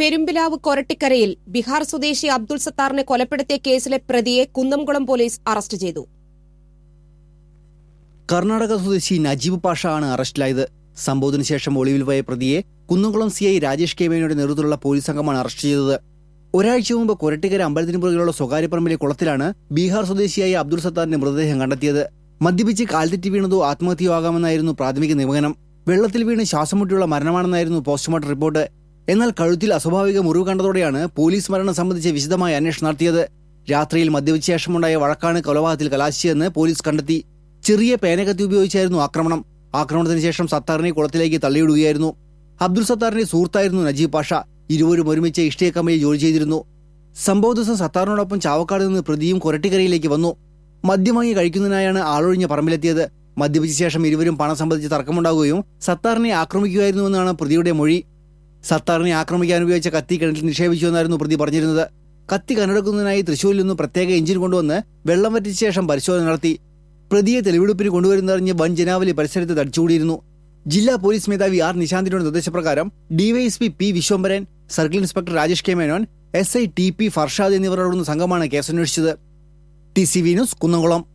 പെരുമ്പിലാവ് കൊരട്ടിക്കരയിൽ ബീഹാർ സ്വദേശി അബ്ദുൾ സത്താറിനെ കൊലപ്പെടുത്തിയ കേസിലെ പ്രതിയെ കുന്നംകുളം പോലീസ് അറസ്റ്റ് ചെയ്തു. കർണാടക സ്വദേശി നജീബ് പാഷ ആണ് അറസ്റ്റിലായത്. സംഭവത്തിന് ശേഷം ഒളിവിൽ പോയ പ്രതിയെ Kunnamkulam C I Rajesh K നേതൃത്വത്തിലുള്ള പോലീസ് സംഘമാണ് അറസ്റ്റ് ചെയ്തത്. ഒരാഴ്ച മുമ്പ് കൊരട്ടിക്കര അമ്പലത്തിന് പുറകിലുള്ള സ്വകാര്യ പറമ്പിലെ കുളത്തിലാണ് ബീഹാർ സ്വദേശിയായ അബ്ദുൾ സത്താറിന്റെ മൃതദേഹം കണ്ടെത്തിയത്. മദ്യപിച്ച് കാൽതെറ്റി വീണതോ ആത്മഹത്യയോ ആകാമെന്നായിരുന്നു പ്രാഥമിക നിഗമനം. വെള്ളത്തിൽ വീണ് ശ്വാസം മുട്ടിയുള്ള മരണമാണെന്നായിരുന്നു പോസ്റ്റ്മോർട്ടം റിപ്പോർട്ട്. എന്നാൽ കഴുത്തിൽ അസ്വാഭാവിക മുറിവ് കണ്ടതോടെയാണ് പോലീസ് മരണം സംബന്ധിച്ച് വിശദമായ അന്വേഷണം നടത്തിയത്. രാത്രിയിൽ മദ്യപിച്ച ശേഷമുണ്ടായ വഴക്കാണ് കൊലപാതകത്തിൽ കലാശിച്ചതെന്ന് പോലീസ് കണ്ടെത്തി. ചെറിയ പേനകത്തി ഉപയോഗിച്ചായിരുന്നു ആക്രമണം. ആക്രമണത്തിന് ശേഷം സത്താറിനെ കുളത്തിലേക്ക് തള്ളിയിടുകയായിരുന്നു. അബ്ദുൾ സത്താറിന്റെ സുഹൃത്തായിരുന്നു നജീബ് പാഷ. ഇരുവരും ഒരുമിച്ച് ഇഷ്ടിയ ജോലി ചെയ്തിരുന്നു. സംഭവ ദിവസം സത്താറിനോടൊപ്പം ചാവക്കാട് നിന്ന് പ്രതിയും കൊരട്ടിക്കരയിലേക്ക് വന്നു. മദ്യം വാങ്ങി കഴിക്കുന്നതിനായാണ് ആളൊഴിഞ്ഞ പറമ്പിലെത്തിയത്. മദ്യപിച്ച ശേഷം ഇരുവരും പണം സംബന്ധിച്ച് തർക്കമുണ്ടാകുകയും സത്താറിനെ ആക്രമിക്കുകയായിരുന്നുവെന്നാണ് പ്രതിയുടെ മൊഴി. സത്താറിനെ ആക്രമിക്കാൻ ഉപയോഗിച്ച കത്തി കിണറ്റിൽ നിക്ഷേപിച്ചു എന്നായിരുന്നു പ്രതി പറഞ്ഞിരുന്നത്. കത്തി കണ്ടെടുക്കുന്നതിനായി തൃശൂരിൽ നിന്ന് പ്രത്യേക എഞ്ചിൻ കൊണ്ടുവന്ന് വെള്ളം വറ്റിച്ച ശേഷം പരിശോധന നടത്തി. പ്രതിയെ തെളിവെടുപ്പിന് കൊണ്ടുവരുന്നറിഞ്ഞ് വൻ ജനാവലി പരിസരത്ത് തടിച്ചുകൂടിയിരുന്നു. ജില്ലാ പോലീസ് മേധാവി ആർ നിശാന്തിന്റെ നിർദ്ദേശപ്രകാരം DYSP P Vishwambharan circle inspector Rajesh K Menon S I T P Farshad എന്നിവരടങ്ങുന്ന സംഘമാണ് കേസന്വേഷിച്ചത്. T C V news Kunnamkulam.